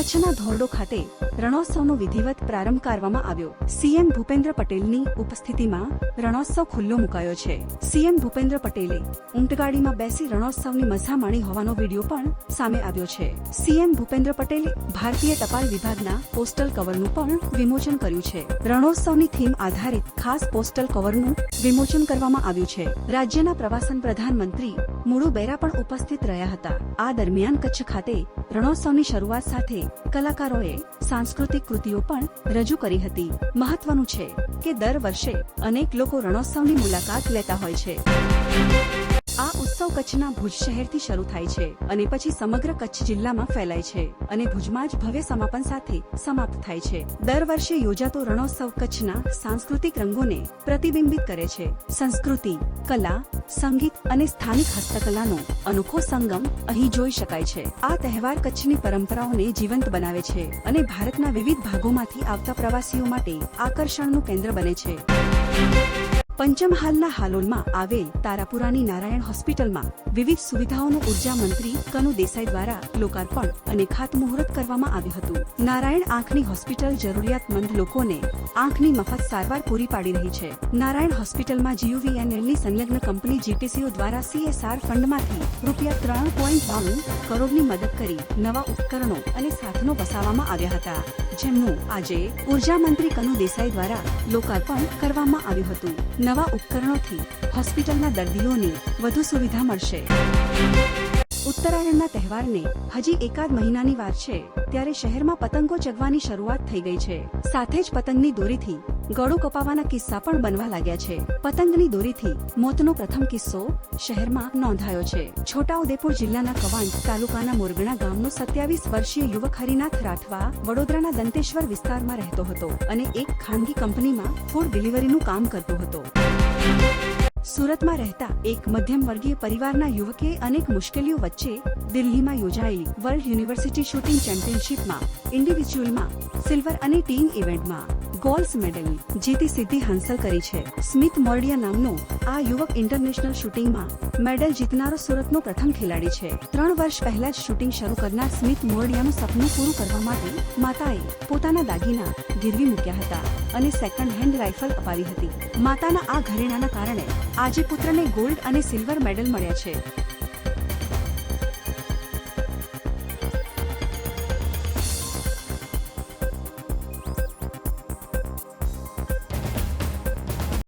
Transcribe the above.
કચ્છના ધોરડો ખાતે રણોત્સવનો વિધિવત પ્રારંભ કરવામાં આવ્યો. સીએમ ભૂપેન્દ્ર પટેલની ઉપસ્થિતિમાં રણોત્સવ ખુલ્લો મુકાયો છે. સીએમ ભૂપેન્દ્ર પટેલે ઊંટગાડીમાં બેસી રણોત્સવની મઝા માણી હોવાનો વીડિયો પણ સામે આવ્યો છે. સીએમ ભૂપેન્દ્ર પટેલે ભારતીય ટપાલ વિભાગના પોસ્ટલ કવરનું પણ વિમોચન કર્યું છે. રણોત્સવની થીમ આધારિત ખાસ પોસ્ટલ કવરનું વિમોચન કરવામાં આવ્યું છે. રાજ્યના પ્રવાસન પ્રધાનમંત્રી મુળુ બેરા પણ ઉપસ્થિત રહ્યા હતા. આ દરમિયાન કચ્છ ખાતે રણોત્સવની શરૂઆત સાથે કલાકારોએ સાંસ્કૃતિક કૃતિઓ પણ રજૂ કરી હતી. મહત્વનું છે કે દર વર્ષે અનેક લોકો રણોત્સવની મુલાકાત લેતા હોય છે. ઉત્સવ કચ્છના ભુજ શહેરથી શરૂ થાય છે અને પછી સમગ્ર કચ્છ જિલ્લામાં ફેલાય છે અને ભુજમાં જ ભવ્ય સમાપન સાથે સમાપ્ત થાય છે. દર વર્ષે યોજાતો રણોત્સવ કચ્છના સાંસ્કૃતિક રંગોને પ્રતિબિંબિત કરે છે. સંસ્કૃતિ, કલા, સંગીત અને સ્થાનિક હસ્તકલાનો અનોખો સંગમ અહીં જોઈ શકાય છે. આ તહેવાર કચ્છની પરંપરાઓને જીવંત બનાવે છે અને ભારતના વિવિધ ભાગોમાંથી આવતા પ્રવાસીઓ માટે આકર્ષણનું કેન્દ્ર બને છે. પંચમહાલના હાલોલમાં આવેલ તારાપુરાની નારાયણ હોસ્પિટલમાં વિવિધ સુવિધાઓનું ઊર્જા મંત્રી કનુ દેસાઈ દ્વારા લોકાર્પણ અને ખાતમુહૂર્ત કરવામાં આવ્યું હતું. નારાયણ આંખની હોસ્પિટલ જરૂરિયાતમંદ લોકોને આંખની મફત સારવાર પૂરી પાડી રહી છે. નારાયણ હોસ્પિટલમાં જીયુવીએનએલની સંલગ્ન કંપની જીટીસીઓ દ્વારા સીએસઆર ફંડમાંથી રૂપિયા ત્રણ પોઈન્ટ બાણું કરોડની મદદ કરી નવા ઉપકરણો અને સાધનો વસાવવામાં આવ્યા હતા. જેમનું આજે ઊર્જા મંત્રી કનુ દેસાઈ દ્વારા લોકાર્પણ કરવામાં આવ્યું હતું. નવા ઉપકરણોથી હોસ્પિટલના દર્દીઓને વધુ સુવિધા મળશે. ઉત્તરાયણના તહેવારને હજી એકાદ મહિનાની વાર છે, ત્યારે શહેરમાં પતંગો ચગવાની શરૂઆત થઈ ગઈ છે. સાથે જ પતંગની દોરીથી ગળું કપાવાના કિસ્સા પણ બનવા લાગ્યા છે. પતંગની દોરીથી મોતનો પ્રથમ કિસ્સો શહેરમાં નોંધાયો છે. છોટાઉદેપુર જિલ્લાના કવાંટ તાલુકાના મોરગણા ગામનો સત્યાવીસ વર્ષીય યુવક હરિનાથ રાઠવા વડોદરાના દંતેશ્વર વિસ્તારમાં રહેતો હતો અને એક ખાનગી કંપનીમાં ફૂડ ડિલિવરીનું કામ કરતો હતો. સુરતમાં રહેતા એક મધ્યમ વર્ગીય પરિવારના યુવકે અનેક મુશ્કેલીઓ વચ્ચે દિલ્હીમાં યોજાયેલી વર્લ્ડ યુનિવર્સિટી શૂટિંગ ચેમ્પિયનશિપમાં ઇન્ડિવિજ્યુઅલમાં સિલ્વર અને ટીમ ઇવેન્ટમાં ગોલ્ડ મેડલ જીતી સિદ્ધિ હાંસલ કરી છે. સ્મિત મોરડિયા નામનો આ યુવક ઇન્ટરનેશનલ શૂટિંગમાં મેડલ જીતનારો સુરતનો પ્રથમ ખેલાડી છે. ત્રણ વર્ષ પહેલા જ શૂટિંગ શરૂ કરનાર સ્મિત મોરડિયાનું સપનું પૂરું કરવા માટે માતાએ પોતાના દાગીના ગીરવી મૂક્યા હતા અને સેકન્ડ હેન્ડ રાઇફલ અપાવી હતી. માતાના આ ઘરેણાના કારણે આજે પુત્રને ગોલ્ડ અને સિલ્વર મેડલ મળ્યા છે.